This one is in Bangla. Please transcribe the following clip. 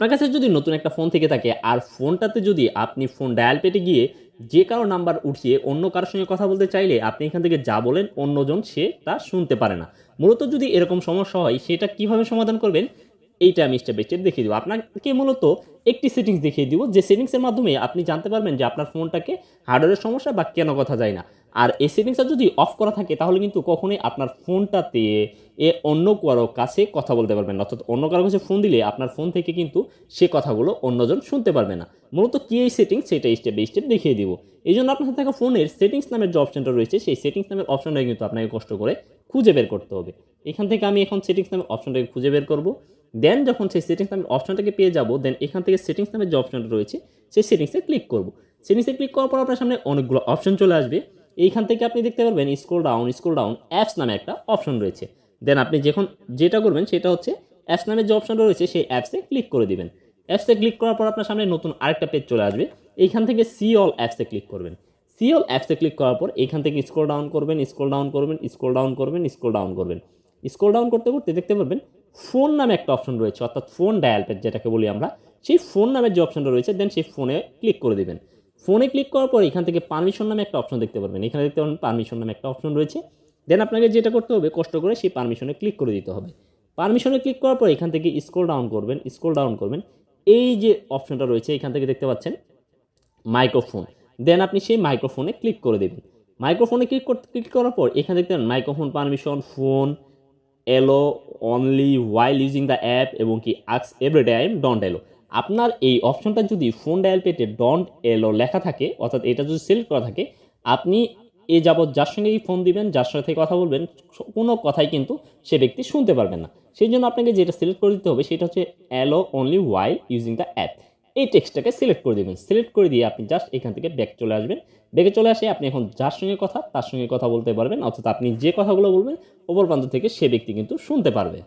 আপনার কাছে যদি নতুন একটা ফোন থেকে থাকে, আর ফোনটাতে যদি আপনি ফোন ডায়াল পেটে গিয়ে যে কারও নাম্বার উঠিয়ে অন্য কারোর সঙ্গে কথা বলতে চাইলে আপনি এখান থেকে যা বলেন অন্যজন সে তা শুনতে পারে না। মূলত যদি এরকম সমস্যা হয়, সেটা কীভাবে সমাধান করবেন? এইটা আমি স্টেপ বাই স্টেপ দেখিয়ে দিব। আপনাকে মূলত একটি সেটিংস দেখিয়ে দিব, যে সেটিংসের মাধ্যমে আপনি জানতে পারবেন যে আপনার ফোনটাকে হার্ডওয়্যারের সমস্যা বা কেন কথা যায় না। আর এই সেটিংসটা যদি অফ করা থাকে, তাহলে কিন্তু কখনোই আপনার ফোনটাতে এ অন্য কারও কাছে কথা বলতে পারবেন অর্থাৎ অন্য কারও কাছে ফোন দিলে আপনার ফোন থেকে কিন্তু সে কথাগুলো অন্যজন শুনতে পারবে না। মূলত কী এই সেটিংস সেটা স্টেপ বাই স্টেপ দেখিয়ে দিব। এই জন্য আপনার থাকা ফোনের সেটিংস নামের যে অপশনটা রয়েছে, সেই সেটিংস নামের অপশনটা কিন্তু আপনাকে কষ্ট করে খুঁজে বের করতে হবে। এখান থেকে আমি এখন সেটিংস নামের অপশনটাকে খুঁজে বের করব। দেন যখন সেই সেটিংস নামের অপশনটাকে পেয়ে যাব দেন এখান থেকে সেটিংস নামের যে অপশনটা রয়েছে, সেই সেটিংসে ক্লিক করব। সেটিংসে ক্লিক করার পর আপনার সামনে অনেকগুলো অপশন চলে আসবে। এইখান থেকে আপনি দেখতে পারবেন scroll down scroll down apps নামে একটা অপশন রয়েছে। দেন আপনি যখন যেটা করবেন সেটা হচ্ছে অ্যাপস নামের যে অপশনটা রয়েছে, সেই অ্যাপসে ক্লিক করে দিবেন। অ্যাপসে ক্লিক করার পর আপনার সামনে নতুন আরেকটা পেজ চলে আসবে। এইখান থেকে সি অল অ্যাপসে ক্লিক করবেন। সি অল অ্যাপসে ক্লিক করার পর এখান থেকে স্ক্রল ডাউন করবেন স্ক্রল ডাউন করবেন স্ক্রল ডাউন করবেন স্ক্রল ডাউন করবেন। স্ক্রল ডাউন করতে করতে দেখতে পারবেন ফোন নামে একটা অপশন রয়েছে, অর্থাৎ ফোন ডায়াল পেজ যেটাকে বলি আমরা। সেই ফোন নামের যে অপশনটা রয়েছে দেন সেই ফোনে ক্লিক করে দিবেন। ফোনে ক্লিক করার পর এখান থেকে পারমিশন নামে একটা অপশন দেখতে পারবেন। এখানে দেখতে পারবেন পারমিশন নামে একটা অপশন রয়েছে। দেন আপনাকে যেটা করতে হবে, কষ্ট করে সেই পারমিশনে ক্লিক করে দিতে হবে। পারমিশনে ক্লিক করার পর এখান থেকে স্ক্রল ডাউন করবেন স্ক্রল ডাউন করবেন। এই যে অপশনটা রয়েছে, এখান থেকে দেখতে পাচ্ছেন মাইক্রোফোন দেন আপনি সেই মাইক্রোফোনে ক্লিক করে দেবেন। মাইক্রোফোনে ক্লিক করতে ক্লিক করার পর এখানে দেখতে পাবেন microphone permission phone allow only while using the app এবং কি আক্স এভরি টাইম ডন্ট এলো আপনার এই অপশনটা যদি ফোন ডায়াল পেটে ডন্ট এলো লেখা থাকে, অর্থাৎ এটা যদি সিলেক্ট করা থাকে, আপনি এ যাবৎ যার সঙ্গেই ফোন দিবেন, যার সাথে কথা বলবেন, কোনো কথাই কিন্তু সে ব্যক্তি শুনতে পারবে না। সেই জন্য আপনাকে যেটা সিলেক্ট করে দিতে হবে, সেটা হচ্ছে allow only while using the app এই টেক্সটটাকে সিলেক্ট করে দেবেন। সিলেক্ট করে দিয়ে আপনি জাস্ট এখান থেকে ব্যাক চলে আসবেন। ব্যাকে চলে আসে আপনি এখন যার সঙ্গে কথা, তার সঙ্গে কথা বলতে পারবেন, অর্থাৎ আপনি যে কথাগুলো বলবেন ওপর প্রান্ত থেকে সে ব্যক্তি কিন্তু শুনতে পারবে।